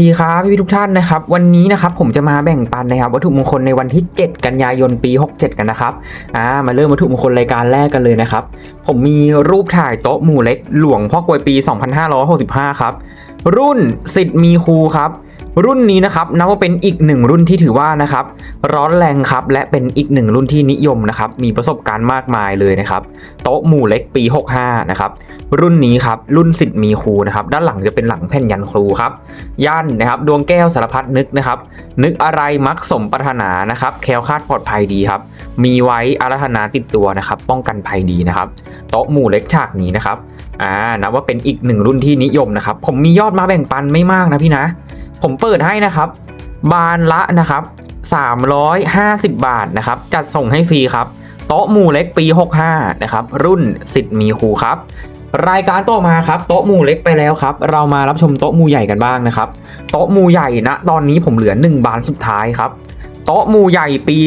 ดีครับพี่ๆทุกท่านนะครับ วันนี้นะครับผมจะมาแบ่งปันนะครับวัตถุมงคลในวันที่ 7 กันยายนปี 67 กันนะครับอ่ามาเริ่มวัตถุมงคลรายการแรกกันเลยนะครับ ผมมีรูปถ่ายโต๊ะหมู่เล็กหลวงพ่อกวยปี 2565 ครับ รุ่นสิทธิ์มีครูครับ รุ่นนี้นะครับนับว่าเป็นอีกหนึ่งรุ่นที่ถือว่านะครับร้อนแรงครับและเป็นอีกหนึ่งรุ่นที่นิยมนะครับมีประสบการณ์มากมายเลยนะครับโต๊ะหมู่เล็กปี 65นะครับรุ่นนี้ครับรุ่นสิทธิ์มีครูนะครับด้านหลังจะเป็นหลังแผ่นยันครูครับยันนะครับดวงแก้วสารพัดนึกนะครับนึกอะไรมักสมปรารถนานะครับแคล้วคลาดปลอดภัยดีครับมีไว้อารัธนาติดตัวนะครับป้องกันภัยดีนะครับโต๊ะหมู่เล็กฉากนี้นะครับอ่านับว่าเป็นอีกหนึ่งรุ่นที่นิยมนะครับผมมียอดมาแบ่งปันไม่มากนะพี่นะ ผมเปิดให้นะครับ บานละนะครับ 350 บาทนะครับ จัดส่งให้ฟรีครับ โต๊ะหมู่เล็กปี 65 นะครับ รุ่นสิทธิ์มีครูครับ รายการต่อมาครับ โต๊ะหมู่เล็กไปแล้วครับ เรามารับชมโต๊ะหมู่ใหญ่กันบ้างนะครับ โต๊ะหมู่ใหญ่ณตอนนี้ผมเหลือ 1 บานสุดท้ายครับ โต๊ะหมู่ใหญ่ปี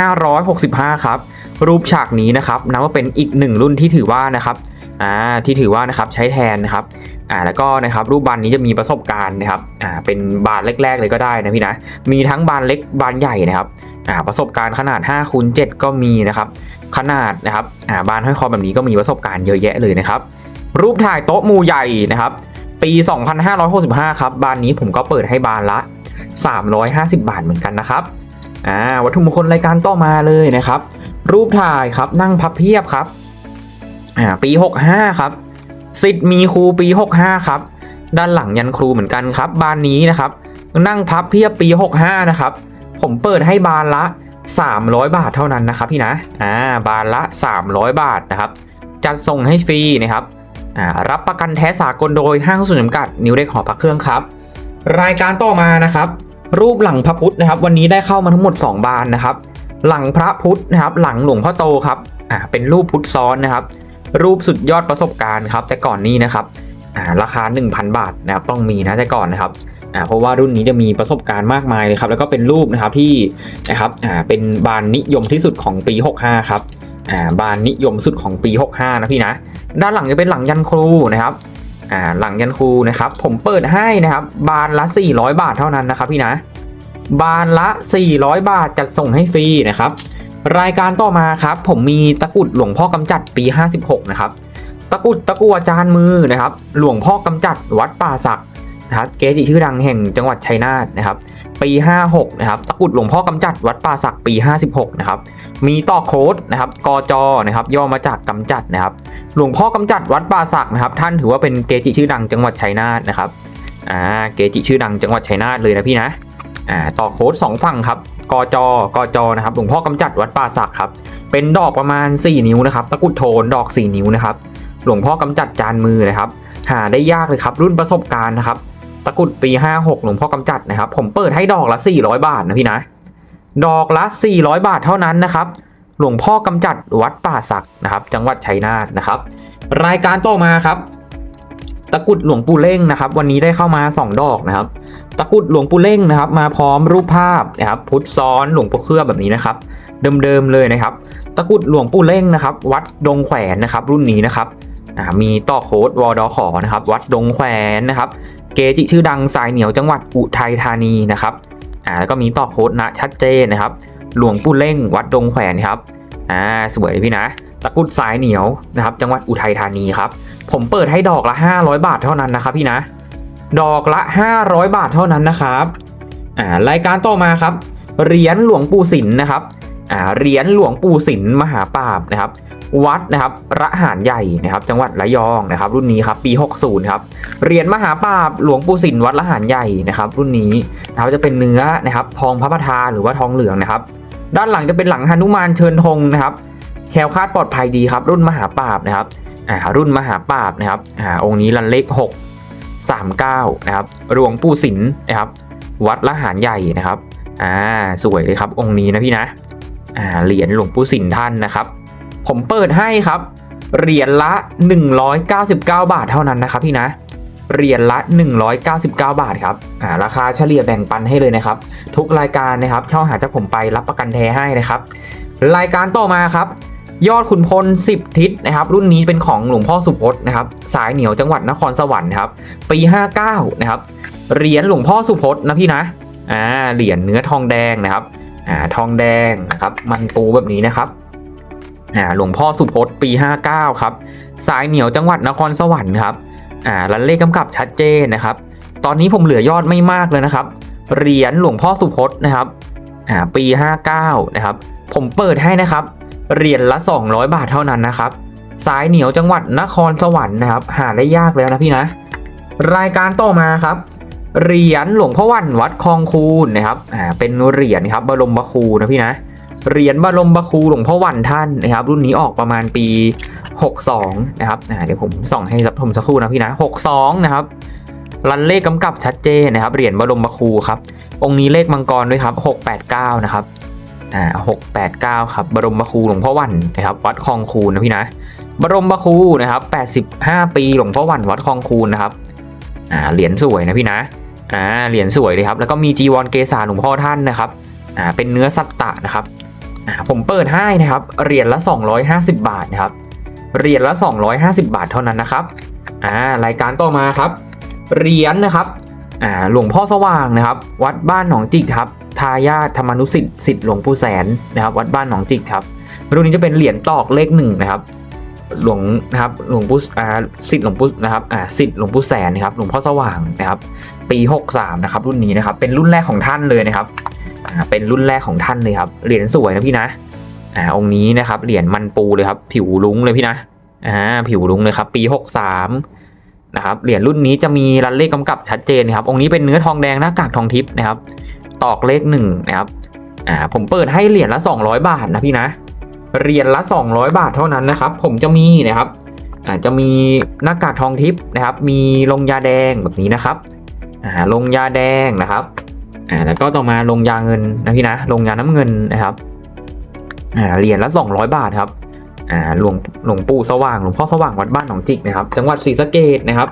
2565 ครับ รูปฉากนี้นะครับนับว่าเป็นอีกหนึ่งรุ่นที่ถือว่านะครับ อ่า ที่ถือว่านะครับใช้แทนนะครับ อ่าแล้วก็นะครับรูปบานนี้จะมีประสบการณ์นะครับอ่าเป็นบานแรก ๆ เลยก็ได้นะพี่นะมีทั้งบานเล็กบานใหญ่นะครับอ่าประสบการณ์ขนาด5คูณ7ก็มีนะครับขนาดนะครับอ่าบานห้อยคอแบบนี้ก็มีประสบการณ์เยอะแยะเลยนะครับรูปถ่ายโต๊ะมูใหญ่นะครับปี 2565 ครับบานนี้ผมก็เปิดให้บานละ 350 บาทเหมือนกันนะครับอ่าวัตถุมงคลรายการต่อมาเลยนะครับ รูปถ่ายครับนั่งพับเพียบครับอ่าปี 65 ครับ สิทธิ์มีครูปี 65 ครับ ด้านหลังยันครูเหมือนกันครับ บานนี้นะครับ นั่งพับเพียบปี 65 นะครับ ผมเปิดให้บานละ 300 บาทเท่านั้นนะครับพี่นะอ่าบานละ 300 บาทนะครับจัดส่งให้ฟรีนะครับอ่ารับประกันแท้สากลโดยห้างส่วนจำกัดนิวเด็กหอพักเครื่องครับ รายการต่อมานะครับ รูปหลังพระพุทธนะครับ วันนี้ได้เข้ามาทั้งหมด 2 บานนะครับ หลังพระพุทธนะครับ หลังหลวงพ่อโตครับอ่าเป็นรูปพุทธซ้อนนะครับ รูปสุดยอดประสบการณ์ครับแต่ก่อนนี้นะครับอ่าราคา 1,000 บาทนะครับต้องมีนะแต่ก่อนนะครับอ่าเพราะว่ารุ่นนี้จะมีประสบการณ์มากมายเลยครับแล้วก็เป็นรูปนะครับที่นะครับอ่าเป็นบานนิยมที่สุดของปี 65 ครับอ่าบานนิยมสุดของปี 65 นะพี่นะด้านหลังจะเป็นหลังยันครูนะครับอ่าหลังยันครูนะครับ ผมเปิดให้นะครับ บานละ 400 บาทเท่านั้นนะครับพี่นะบานละ 400 บาทจัดส่งให้ฟรีนะครับ รายการต่อมาครับ ผมมีตะกุดหลวงพ่อกำจัดปี 56 นะครับ ตะกุดตะกัวจานมือนะครับ หลวงพ่อกำจัดวัดป่าศักนะครับเกจิชื่อดังแห่งจังหวัดชัยนาทนะครับ ปี 56 นะครับ ตะกุดหลวงพ่อกำจัดวัดป่าศักปี 56 นะครับ มีต่อโค้ดนะครับกจนะครับ ย่อมาจากกำจัดนะครับ หลวงพ่อกำจัดวัดป่าศักนะครับ ท่านถือว่าเป็นเกจิชื่อดังจังหวัดชัยนาทนะครับ อ่า เกจิชื่อดังจังหวัดชัยนาทเลยนะพี่นะ อ่าต่อโค้ดสองฝั่งครับกจกจนะครับหลวงพ่อกำจัดวัดป่าศักครับเป็นดอกประมาณ 4 นิ้วนะครับตะกุดโทนดอก 4 นิ้วนะครับหลวงพ่อกำจัดจานมือนะครับ หาได้ยากเลยครับรุ่นประสบการณ์นะครับตะกุดปี 56 หลวงพ่อกำจัดนะครับ ผมเปิดให้ดอกละ 400 บาทนะพี่นะ ดอกละ 400 บาทเท่านั้นนะครับ หลวงพ่อกำจัดวัดป่าศักนะครับ จังหวัดชัยนาทนะครับ รายการต่อมาครับ ตะกุดหลวงปู่เล่งนะครับ วันนี้ได้เข้ามา 2 ดอกนะครับ ตะกุดหลวงปู่เล่งนะครับ มาพร้อมรูปภาพนะครับพุทธซ้อนหลวงปู่เคลือบแบบนี้นะครับ เดิมๆเลยนะครับ ตะกุดหลวงปู่เล่งนะครับ วัดดงแขวนนะครับ รุ่นนี้นะครับอ่ามีต่อโค้ดวอดอขอนะครับ วัดดงแขวนนะครับ เกจิชื่อดังสายเหนียวจังหวัดอุทัยธานีนะครับอ่าแล้วก็มีต่อโค้ดนะชัดเจนนะครับ หลวงปู่เล่ง วัดดงแขวนครับอ่าสวยเลยพี่นะ ตะกุดสายเหนียวนะครับ จังหวัดอุทัยธานีครับ ผมเปิดให้ดอกละ 500 บาทเท่านั้นนะครับพี่นะ ดอกละ 500 บาทเท่านั้นนะครับอ่ารายการต่อมาครับ เหรียญหลวงปู่สินนะครับอ่าเหรียญหลวงปู่สินมหาปราบนะครับ วัดนะครับระหารใหญ่นะครับ จังหวัดระยองนะครับ รุ่นนี้ครับปี 60ครับเหรียญมหาปราบหลวงปู่สินวัดระหารใหญ่นะครับ รุ่นนี้นะครับจะเป็นเนื้อนะครับ ทองพระประธานหรือว่าทองเหลืองนะครับ ด้านหลังจะเป็นหลังหนุมานเชิญธงนะครับ แคลวคาดปลอดภัยดีครับ รุ่นมหาปราบนะครับอ่ารุ่นมหาปราบนะครับอ่าองค์นี้รันเลข 6 39นะครับหลวงปู่สินนะครับ วัดละหารใหญ่นะครับอ่าสวยเลยครับองค์นี้นะพี่นะอ่าเหรียญหลวงปู่สินท่านนะครับ ผมเปิดให้ครับเหรียญละ 199 บาทเท่านั้นนะครับพี่นะเหรียญละ 199 บาทครับอ่าราคาเฉลี่ยแบ่งปันให้เลยนะครับ ทุกรายการนะครับเช่าหาจากผมไปรับประกันแท้ให้นะครับ รายการต่อมาครับ ยอดขุนพล 10 ทิศนะครับ รุ่นนี้เป็นของหลวงพ่อสุพจน์นะครับ สายเหนียวจังหวัดนครสวรรค์ครับ ปี 59 นะครับ เหรียญหลวงพ่อสุพจน์นะพี่นะ อ่า เหรียญเนื้อทองแดงนะครับ อ่า ทองแดงนะครับ มันปูแบบนี้นะครับ อ่า หลวงพ่อสุพจน์ปี 59 ครับ สายเหนียวจังหวัดนครสวรรค์ครับ อ่าและเลขกำกับชัดเจนนะครับ ตอนนี้ผมเหลือยอดไม่มากเลยนะครับ เหรียญหลวงพ่อสุพจน์นะครับ อ่า ปี 59 นะครับ ผมเปิดให้นะครับ เหรียญละ 200 บาทเท่านั้นนะครับ สายเหนียวจังหวัดนครสวรรค์นะครับ หาได้ยากแล้วนะพี่นะ รายการต่อมาครับ เหรียญหลวงพ่อวันวัดคลองคูนนะครับ อ่า เป็นเหรียญครับบรมบคูนะพี่นะ เหรียญบรมบคูหลวงพ่อวันท่านนะครับ รุ่นนี้ออกประมาณปี 62 นะครับ อ่า เดี๋ยวผมส่องให้รับชมสักครู่นะพี่นะ 62 นะครับ รันเลขกำกับชัดเจนนะครับ เหรียญบรมบคูครับ องค์นี้เลขมังกรด้วยครับ 689 นะครับ อ่า689ครับบรมครูหลวงพ่อวันนะครับ วัดคลองคูนนะพี่นะบรมครูนะครับ85ปีหลวงพ่อวันวัดคลองคูนนะครับอ่าเหรียญสวยนะพี่นะอ่าเหรียญสวยเลยครับ แล้วก็มีจีวรเกษาหลวงพ่อท่านนะครับอ่าเป็นเนื้อสัตตะนะครับอ่าผมเปิดให้นะครับเหรียญละ 250 บาทนะครับเหรียญละ 250 บาทเท่านั้นนะครับอ่ารายการต่อมาครับเหรียญนะครับอ่าหลวงพ่อสว่างนะครับ วัดบ้านหนองจิกครับ ทายาทธรรมนุสิทธิ์สิทธิ์หลวงปู่แสนนะครับ วัดบ้านหนองจิกครับรุ่นนี้จะเป็นเหรียญตอกเลขหนึ่งนะครับ หลวงนะครับหลวงปู่อ่าสิทธิ์หลวงปู่นะครับอ่าสิทธิ์หลวงปู่แสนนะครับหลวงพ่อสว่างนะครับ ปี 63นะครับรุ่นนี้นะครับ เป็นรุ่นแรกของท่านเลยนะครับอ่าเป็นรุ่นแรกของท่านเลยครับเหรียญสวยนะพี่นะอ่าองค์นี้นะครับเหรียญมันปูเลยครับ ผิวลุ้งเลยพี่นะอ่าผิวลุ้งเลยครับ ปี 63นะครับเหรียญรุ่นนี้จะมีรันเลขกำกับชัดเจนนะครับองค์นี้เป็นเนื้อทองแดงหน้ากากทองทิพย์นะครับ ตอกเลขหนึ่งนะครับอ่าผมเปิดให้เหรียญละ 200 บาทนะพี่นะเหรียญละ 200 บาทเท่านั้นนะครับ ผมจะมีนะครับอ่าจะมีหน้ากากทองทิพย์นะครับ มีลงยาแดงแบบนี้นะครับอ่าลงยาแดงนะครับอ่าแล้วก็ต่อมาลงยาเงินนะพี่นะลงยาน้ำเงินนะครับอ่าเหรียญละ 200 บาทครับอ่าหลวงหลวงปู่สว่างหลวงพ่อสว่างวัดบ้านหนองจิกนะครับ จังหวัดศรีสะเกษนะครับ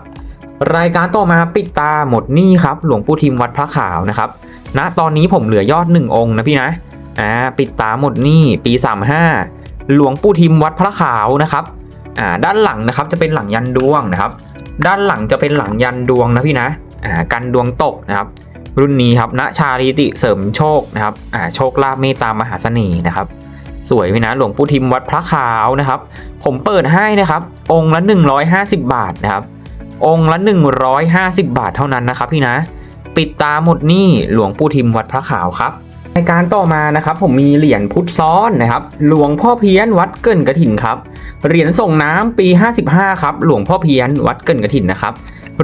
รายการต่อมาปิดตาหมดนี้ครับ หลวงปู่ทิมวัดพระขาวนะครับ ณตอนนี้ผมเหลือยอด 1 องค์นะพี่นะอ่าปิดตาหมดนี้ปี 35 หลวงปู่ทิมวัดพระขาวนะครับอ่าด้านหลังนะครับจะเป็นหลังยันดวงนะครับ ด้านหลังจะเป็นหลังยันดวงนะพี่นะอ่ากันดวงตกนะครับรุ่นนี้ครับณชาลีติเสริมโชคนะครับอ่าโชคลาภเมตตามหาเสน่ห์นะครับ สวยพี่นะหลวงปู่ทิมวัดพระขาวนะครับ ผมเปิดให้นะครับ องค์ละ 150 บาทนะครับ องค์ละ 150 บาทเท่านั้นนะครับพี่นะ ปิดตาหมดหนี้หลวงปู่ทิมวัดพระขาวครับรายการต่อมานะครับผมมีเหรียญพุทธซ้อนนะครับ หลวงพ่อเพี้ยนวัดเกินกระถินครับเหรียญส่งน้ำปี 55 ครับ หลวงพ่อเพี้ยนวัดเกินกระถินนะครับ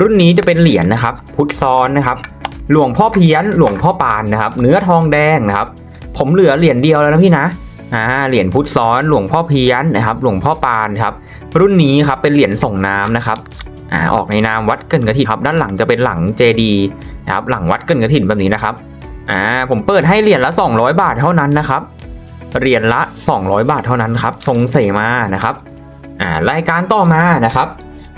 รุ่นนี้จะเป็นเหรียญนะครับ พุทธซ้อนนะครับ หลวงพ่อเพี้ยนหลวงพ่อปานนะครับ เนื้อทองแดงนะครับ ผมเหลือเหรียญเดียวแล้วนะพี่นะอ่าเหรียญพุทธซ้อนหลวงพ่อเพี้ยนนะครับ หลวงพ่อปานครับ รุ่นนี้ครับเป็นเหรียญส่งน้ำนะครับ อ่าออกในนามวัดเกินกระถิ่นครับด้านหลังจะเป็นหลังเจดีนะครับหลังวัดเกินกระถิ่นแบบนี้นะครับอ่าผมเปิดให้เหรียญละ 200 บาทเท่านั้นนะครับเหรียญละ 200 บาทเท่านั้นครับทรงเสมานะครับอ่ารายการต่อมานะครับ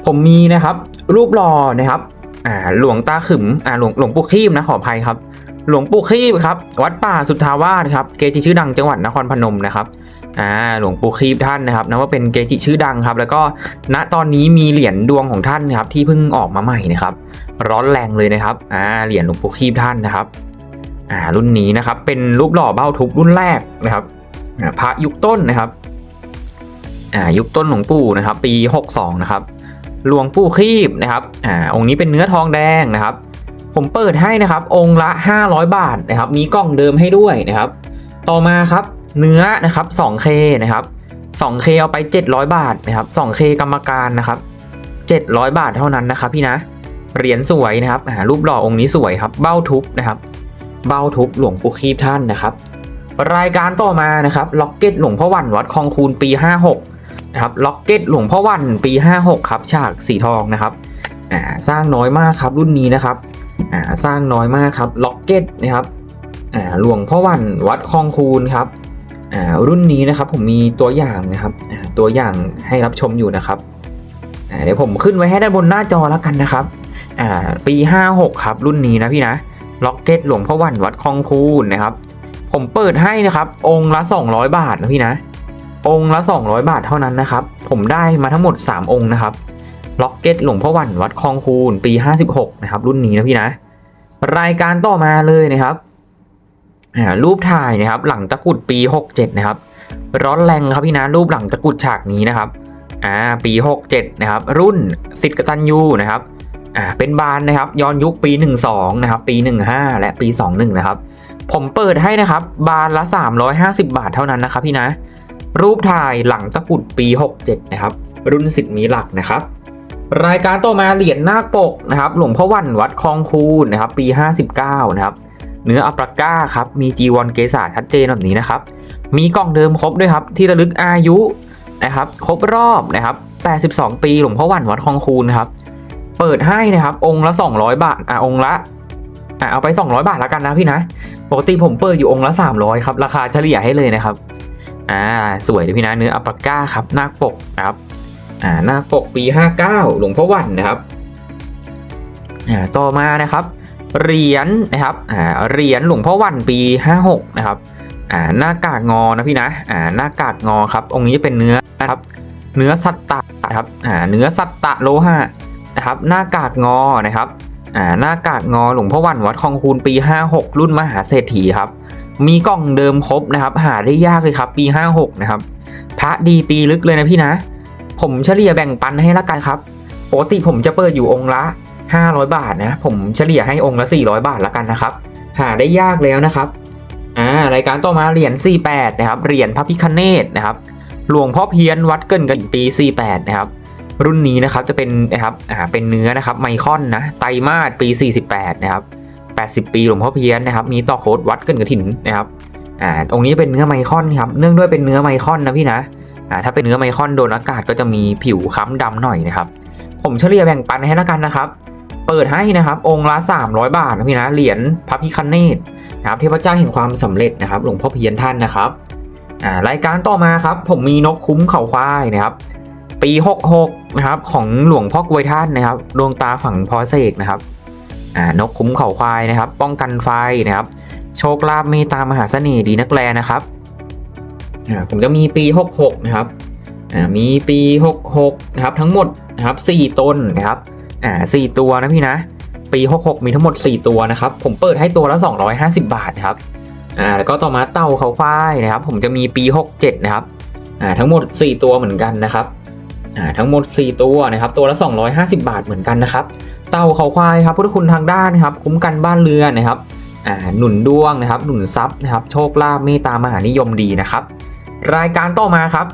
ผมมีนะครับรูปหล่อนะครับอ่าหลวงตาขึมอ่าหลวงหลวงปู่คีบนะขออภัยครับ หลวงปู่คีบครับวัดป่าสุทธาวาสครับเกจิชื่อดังจังหวัดนครพนมนะครับ อ่าหลวงปู่คีบท่านนะครับนะว่าเป็นเกจิชื่อดังครับ แล้วก็ณตอนนี้มีเหรียญดวงของท่านนะครับที่เพิ่งออกมาใหม่นะครับ ร้อนแรงเลยนะครับอ่าเหรียญหลวงปู่คีบท่านนะครับอ่ารุ่นนี้นะครับเป็นรูปหล่อเบ้าทุบรุ่นแรกนะครับพระยุคต้นนะครับอ่ายุคต้นหลวงปู่นะครับ ปี 62 นะครับหลวงปู่คีบนะครับอ่าองค์นี้เป็นเนื้อทองแดงนะครับ ผมเปิดให้นะครับ องค์ละ 500 บาทนะครับ มีกล้องเดิมให้ด้วยนะครับ ต่อมาครับ เนื้อนะครับ 2K นะครับ 2K เอาไป 700 บาทนะครับ 2K กรรมการนะครับ 700 บาทเท่านั้นนะครับ พี่นะ เหรียญสวยนะครับอ่ารูปหล่อองค์นี้สวยครับ เบ้าทุบนะครับ เบ้าทุบหลวงปู่คีบท่านนะครับ รายการต่อมานะครับล็อกเก็ตหลวงพ่อวันวัดคลองคูนปี 56นะครับล็อกเก็ตหลวงพ่อวันปี 56 ครับ ฉากสีทองนะครับอ่าสร้างน้อยมากครับรุ่นนี้นะครับอ่าสร้างน้อยมากครับล็อกเก็ตนะครับอ่าหลวงพ่อวันวัดคลองคูนครับ รุ่นนี้นะครับผมมีตัวอย่างนะครับตัวอย่างให้รับชมอยู่นะครับเดี๋ยวผมขึ้นไว้ให้ด้านบนหน้าจอแล้วกันนะครับปี 56 ครับ รุ่นนี้นะพี่นะล็อกเก็ตหลวงพ่อวันวัดคลองคูนนะครับ ผมเปิดให้นะครับ องค์ละ 200 บาทนะพี่นะ องค์ละ 200 บาทเท่านั้นนะครับ ผมได้มาทั้งหมด 3 องค์นะครับล็อกเก็ตหลวงพ่อวันวัดคลองคูนปี 56 นะครับ รุ่นนี้นะพี่นะ รายการต่อมาเลยนะครับ รูปถ่ายนะครับ หลังตะกุดปี 67 นะครับ ร้อนแรงครับพี่นะรูปหลังตะกุดฉากนี้นะครับอ่าปี 67 นะครับ รุ่นสิทธิ์กตัญญูนะครับอ่าเป็นบานนะครับ ย้อนยุคปี 12 นะครับ ปี 15 และปี 21 นะครับ ผมเปิดให้นะครับ บานละ 350 บาทเท่านั้นนะครับพี่นะรูปถ่ายหลังตะกุดปี 67 นะครับ รุ่นสิทธิ์มีหลักนะครับ รายการต่อมาเหรียญนาคปกนะครับ หลวงพ่อวันวัดคลองคูนนะครับ ปี 59 นะครับ เนื้ออัปราก้าครับมีจีวรเกษาชัดเจนแบบนี้นะครับ มีกล่องเดิมครบด้วยครับ ที่ระลึกอายุนะครับครบรอบนะครับ 82 ปีหลวงพ่อวันวัดคลองคูนนะครับ เปิดให้นะครับ องค์ละ 200 บาทอะองค์ละอะเอาไป 200 บาทแล้วกันนะพี่นะปกติผมเปิดอยู่องค์ละ 300 ครับ ราคาเฉลี่ยให้เลยนะครับอ่าสวยพี่นะเนื้ออัปราก้าครับหน้าปกนะครับอ่านาปกปี 59 หลวงพ่อวันนะครับอ่าต่อมานะครับ เหรียญนะครับอ่าเหรียญหลวงพ่อวันปี 56 นะครับอ่าหน้ากากงอนะพี่นะอ่าหน้ากากงอครับ องค์นี้เป็นเนื้อนะครับ เนื้อสัตตะนะครับอ่าเนื้อสัตตะโลหะนะครับหน้ากากงอนะครับอ่าหน้ากากงอหลวงพ่อวันวัดคลองคูนปี 56 รุ่นมหาเศรษฐีครับ มีกล่องเดิมครบนะครับ หาได้ยากเลยครับ ปี 56 นะครับ พระดีปีลึกเลยนะพี่นะ ผมเฉลี่ยแบ่งปันให้ละกันครับปกติผมจะเปิดอยู่องค์ละ 500 บาทนะ ผมเฉลี่ยให้องค์ละ 400 บาทละกันนะครับ หาได้ยากแล้วนะครับอ่ารายการต่อมาเหรียญ48นะครับเหรียญพระพิคเนตนะครับหลวงพ่อเพี้ยนวัดเกินกันปี 48 นะครับ รุ่นนี้นะครับจะเป็นนะครับอ่าเป็นเนื้อนะครับไมคอนนะไตมาสปี 48 นะครับ 80 ปีหลวงพ่อเพี้ยนนะครับมีต่อโคดวัดเกินกระถินนะครับอ่าองค์นี้เป็นเนื้อไมคอนครับเนื่องด้วยเป็นเนื้อไมคอนนะพี่นะอ่าถ้าเป็นเนื้อไมคอนโดนอากาศก็จะมีผิวค้ำดำหน่อยนะครับ ผมเฉลี่ยแบ่งปันให้แล้วกันนะครับ เปิดให้นะครับองค์ละ 300 บาทนะพี่นะเหรียญพระพิคเนตนะครับเทพเจ้าแห่งความสำเร็จนะครับ หลวงพ่อเพียรท่านนะครับอ่ารายการต่อมาครับผมมีนกคุ้มเขาควายนะครับ ปี 66นะครับของหลวงพ่อกวยท่านนะครับดวงตาฝังพอเสกนะครับอ่านกคุ้มเขาควายนะครับ ป้องกันไฟนะครับ โชคลาภเมตตามหาเสน่ห์ดีนักแลนะครับอ่าผมจะมีปี 66 นะครับอ่ามีปี 66 นะครับ ทั้งหมดนะครับ4ตนนะครับ อ่า4ตัวนะพี่นะ ปี 66 มีทั้งหมด 4 ตัวนะครับ ผมเปิดให้ตัวละ 250 บาทครับอ่าแล้วก็ต่อมาเต่าเขาฝ้ายนะครับ ผมจะมีปี 67 นะครับอ่าทั้งหมด 4 ตัวเหมือนกันนะครับอ่าทั้งหมด 4 ตัวนะครับ ตัวละ 250 บาทเหมือนกันนะครับ เต่าเขาควายครับพุทธคุณทางด้านนะครับ คุ้มกันบ้านเรือนนะครับอ่าหนุนดวงนะครับ หนุนทรัพย์นะครับ โชคลาภเมตตามหานิยมดีนะครับ รายการต่อมาครับ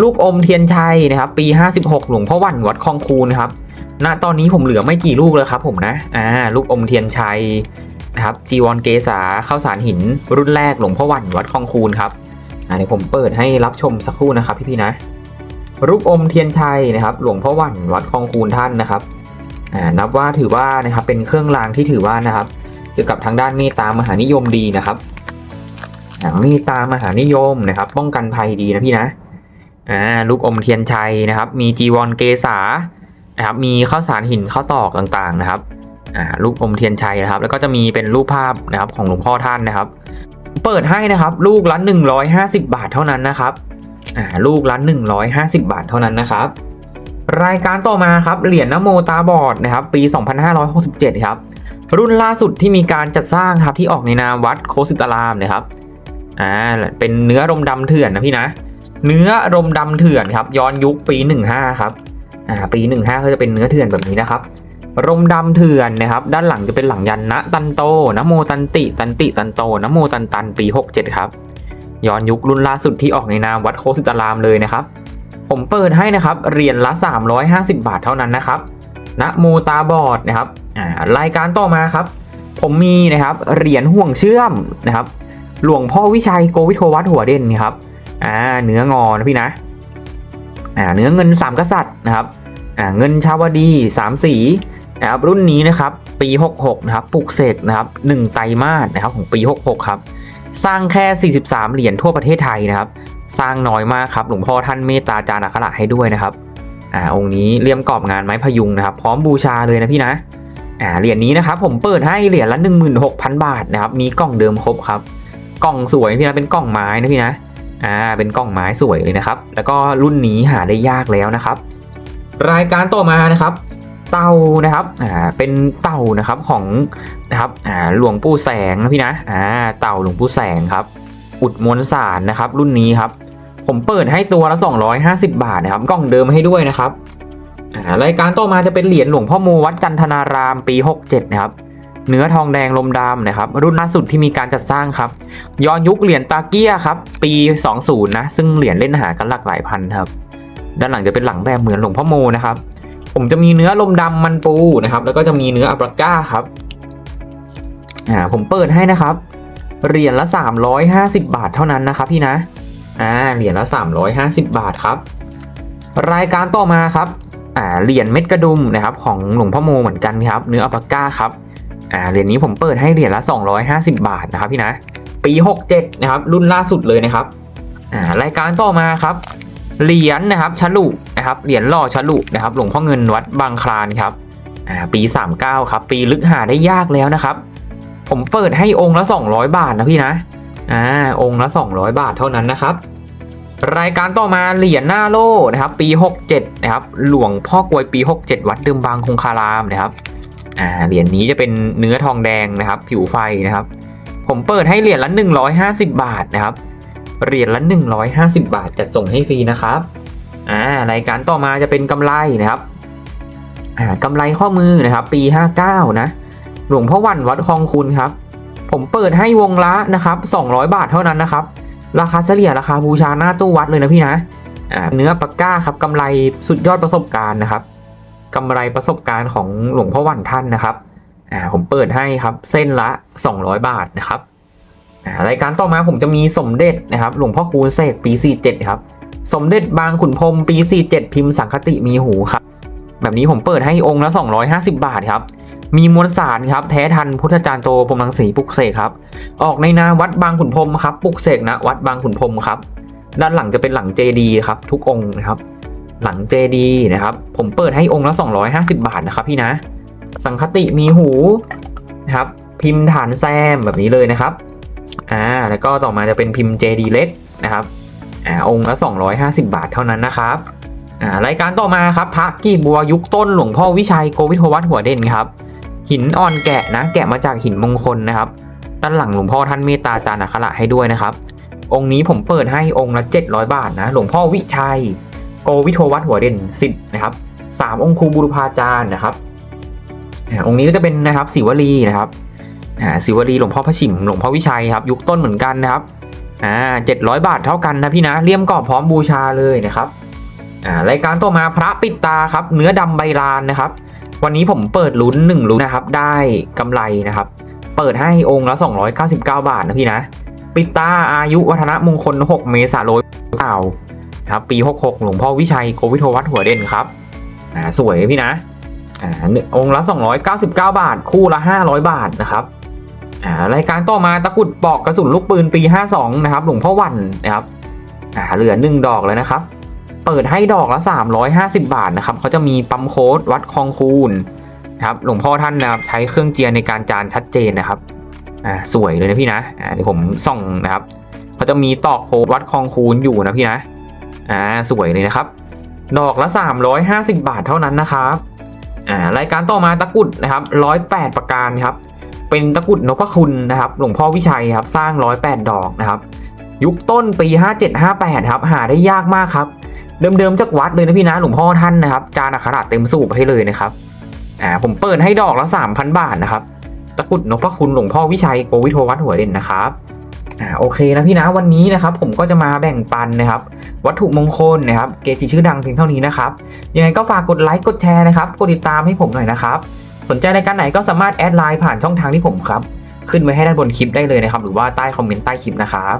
ลูกอมเทียนชัยนะครับ ปี 56 หลวงพ่อวันวัดคลองคูนะครับ ณตอนนี้ผมเหลือไม่กี่ลูกแล้วครับผมนะ อ่า ลูกอมเทียนชัยนะครับ จีวรเกษาข้าวสารหิน รุ่นแรกหลวงพ่อวันวัดคลองคูนครับ อ่าเดี๋ยวผมเปิดให้รับชมสักครู่นะครับ พี่ๆนะรูปอมเทียนชัยนะครับ หลวงพ่อวันวัดคลองคูนท่านนะครับ อ่า นับว่าถือว่านะครับเป็นเครื่องรางที่ถือว่านะครับ เกี่ยวกับทางด้านเมตตามหานิยมดีนะครับอ่าเมตตามหานิยมนะครับ ป้องกันภัยดีนะพี่นะ อ่า ลูกอมเทียนชัยนะครับ มีจีวรเกษา นะครับมีข้าวสารหินข้าวตอกต่างๆนะครับอ่าลูกอมเทียนชัยนะครับ แล้วก็จะมีเป็นรูปภาพนะครับของหลวงพ่อท่านนะครับ เปิดให้นะครับ ลูกละ150 บาทเท่านั้นนะครับลูกละ150 บาทเท่านั้นนะครับ รายการต่อมาครับเหรียญนโมตาบอดนะครับ ปี 2567 ครับรุ่นล่าสุดที่มีการจัดสร้างครับที่ออกในนามวัดโคสิตารามนะครับอ่าเป็นเนื้อรมดำเถื่อนนะพี่นะ เนื้อรมดำเถื่อนครับ ย้อนยุคปี 15 ครับ อ่าปี15ก็จะเป็นเนื้อเถื่อนแบบนี้นะครับรมดำเถื่อนนะครับ ด้านหลังจะเป็นหลังยันนะตันโตนะโมตันติ ตันติตันโตนะโมตันตันปี 67 ครับ ย้อนยุครุ่นล่าสุดที่ออกในนามวัดโคสิตารามเลยนะครับ ผมเปิดให้นะครับเหรียญละ 350 บาทเท่านั้นนะครับนะโมตาบอดนะครับอ่ารายการต่อมาครับ ผมมีนะครับเหรียญห่วงเชื่อมนะครับ หลวงพ่อวิชัยโกวิโทวัดหัวเด่นครับอ่าเนื้องอนะพี่นะ เนื้อเงินสามกษัตริย์นะครับเงินชาวดีสามสีนะครับรุ่นนี้นะครับปี 66 นะครับปลุกเสกนะครับ1ไตรมาสนะครับของปี 66 ครับ สร้างแค่ 43 เหรียญทั่วประเทศไทยนะครับ สร้างน้อยมากครับหลวงพ่อท่านเมตตาจานาคระให้ด้วยนะครับอ่าองค์นี้เลี่ยมกรอบงานไม้พยุงนะครับ พร้อมบูชาเลยนะพี่นะอ่าเหรียญนี้นะครับผมเปิดให้เหรียญละ 16,000 บาทนะครับมีกล่องเดิมครบครับ กล่องสวยพี่นะเป็นกล่องไม้นะพี่นะ อ่าเป็นกล้องไม้สวยเลยนะครับ แล้วก็รุ่นนี้หาได้ยากแล้วนะครับ รายการต่อมานะครับ เต่านะครับอ่าเป็นเต่านะครับของนะครับอ่าหลวงปู่แสงนะพี่นะอ่าเต่าหลวงปู่แสงครับ อุดมวลสารนะครับ รุ่นนี้ครับ ผมเปิดให้ตัวละ 250 บาทนะครับ กล้องเดิมให้ด้วยนะครับรายการต่อมาจะเป็นเหรียญหลวงพ่อโมวัดจันทนารามปี 67 นะครับ เนื้อทองแดงลมดำนะครับ รุ่นล่าสุดที่มีการจัดสร้างครับ ย้อนยุคเหรียญตาเกียครับ ปี 20 นะ ซึ่งเหรียญเล่นหากันหลากหลายพันครับ ด้านหลังจะเป็นหลังแบบเหมือนหลวงพ่อโมนะครับ ผมจะมีเนื้อลมดำมันปูนะครับ แล้วก็จะมีเนื้ออัปราก้าครับ อ่า ผมเปิดให้นะครับ เหรียญละ 350 บาทเท่านั้นนะครับพี่นะ อ่า เหรียญละ 350 บาทครับ รายการต่อมาครับ อ่า เหรียญเม็ดกระดุมนะครับ ของหลวงพ่อโมเหมือนกันครับ เนื้ออัปราก้าครับ อ่าเหรียญนี้ผมเปิดให้เหรียญละ 250 บาทนะครับพี่นะ ปี 67 นะครับ รุ่นล่าสุดเลยนะครับอ่ารายการต่อมาครับ เหรียญนะครับฉลุนะครับเหรียญหล่อฉลุนะครับ หลวงพ่อเงินวัดบางคลานครับอ่าปี 39 ครับ ปีลึกหาได้ยากแล้วนะครับ ผมเปิดให้องค์ละ 200 บาทนะพี่นะอ่าองค์ละ 200 บาทเท่านั้นนะครับ รายการต่อมาเหรียญหน้าโล่นะครับ ปี 67 นะครับ หลวงพ่อกลวยปี 67 วัดเดิมบางคงคารามนะครับ อ่าเหรียญนี้จะเป็นเนื้อทองแดงนะครับ ผิวไฟนะครับ ผมเปิดให้เหรียญละ 150 บาทนะครับเหรียญละ 150 บาทจะส่งให้ฟรีนะครับอ่ารายการต่อมาจะเป็นกำไรนะครับอ่ากำไรข้อมือนะครับ ปี 59 นะ หลวงพ่อวันวัดคลองคุณครับ ผมเปิดให้วงละนะครับ 200 บาทเท่านั้นนะครับ ราคาเฉลี่ยราคาบูชาหน้าตู้วัดเลยนะพี่นะอ่าเนื้อปากก้าครับกำไรสุดยอดประสบการณ์นะครับ กำไรประสบการณ์ของหลวงพ่อวันท่านนะครับอ่าผมเปิดให้ครับเส้นละ 200 บาทนะครับอ่ารายการต่อมาผมจะมีสมเด็จนะครับ หลวงพ่อคูณเสกปี 47 ครับ สมเด็จบางขุนพรมปี 47 พิมพ์สังคติมีหูครับ แบบนี้ผมเปิดให้องค์ละ 250 บาทครับมีมวลสารครับแท้ทันพุทธจารย์โตพรมังสีปลุกเสกครับ ออกในนามวัดบางขุนพรมครับปลุกเสกนะวัดบางขุนพรมครับ ด้านหลังจะเป็นหลังเจดีครับ ทุกองค์นะครับ หลังเจดีนะครับ ผมเปิดให้องค์ละ 250 บาทนะครับพี่นะ สังคติมีหูนะครับ พิมพ์ฐานแซมแบบนี้เลยนะครับ อ่า แล้วก็ต่อมาจะเป็นพิมพ์เจดีเล็กนะครับ อ่า องค์ละ 250 บาทเท่านั้นนะครับ อ่า รายการต่อมาครับ พระกีบัวยุคต้นหลวงพ่อวิชัยโกวิทวัฒหัวเด่นครับ หินอ่อนแกะนะ แกะมาจากหินมงคลนะครับ ด้านหลังหลวงพ่อท่านเมตตาจารย์อัคระให้ด้วยนะครับ องค์นี้ผมเปิดให้องค์ละ 700 บาทนะ หลวงพ่อวิชัย โกวิทวัฒหัวเด่นสิทธิ์นะครับสามองคูบุรุพาจารย์นะครับองค์นี้ก็จะเป็นนะครับศิวลีนะครับศิวลีหลวงพ่อพระฉิมหลวงพ่อวิชัยครับ ยุคต้นเหมือนกันนะครับอ่าเจ็ดร้อยบาทเท่ากันนะพี่นะเลี่ยมกรอบพร้อมบูชาเลยนะครับอ่ารายการต่อมาพระปิดตาครับ เนื้อดำใบลานนะครับ วันนี้ผมเปิดลุ้นหนึ่งลุ้นนะครับ ได้กำไรนะครับ เปิดให้องค์ละ299 บาทนะพี่นะ ปิดตาอายุวัฒนมงคล 6 เมษายนเก่า ครับปี 66 หลวงพ่อวิชัยโกวิทวัฒน์หัวเด่นครับอ่าสวยพี่นะอ่าองค์ละ 299 บาท คู่ละ 500 บาทนะครับอ่ารายการต่อมาตะกุดปอกกระสุนลูกปืนปี 52 นะครับ หลวงพ่อวันนะครับอ่าเหลือ 1 ดอกแล้วนะครับ เปิดให้ดอกละ 350 บาทนะครับเขาจะมีปั๊มโค้ดวัดคลองคูณนะครับหลวงพ่อท่านนะครับใช้เครื่องเจียในการจานชัดเจนนะครับอ่าสวยเลยนะพี่นะอ่าเดี๋ยวผมส่องนะครับเขาจะมีตอกโค้ดวัดคลองคูณอยู่นะพี่นะ อ่าสวยเลยนะครับ ดอกละ 350 บาทเท่านั้นนะครับอ่ารายการต่อมาตะกุดนะครับ108 ประการครับ เป็นตะกุดนพคุณนะครับ หลวงพ่อวิชัยครับ สร้าง 108 ดอกนะครับ ยุคต้นปี 5758 ครับ หาได้ยากมากครับ เดิมๆจากวัดเลยนะพี่นะหลวงพ่อท่านนะครับ จานอักขระเต็มสูบให้เลยนะครับอ่าผมเปิดให้ดอกละ 3,000 บาทนะครับ ตะกุดนพคุณหลวงพ่อวิชัยโกวิทวัฒน์หัวเด่นนะครับ อ่าโอเคนะพี่นะวันนี้นะครับผมก็จะมาแบ่งปันนะครับ วัตถุมงคลนะครับเกจิชื่อดังเพียงเท่านี้นะครับยังไงก็ฝากกดไลค์กดแชร์นะครับกดติดตามให้ผมหน่อยนะครับ สนใจรายการไหนก็สามารถแอดไลน์ผ่านช่องทางที่ผมครับ ขึ้นไว้ให้ด้านบนคลิปได้เลยนะครับ หรือว่าใต้คอมเมนต์ใต้คลิปนะครับ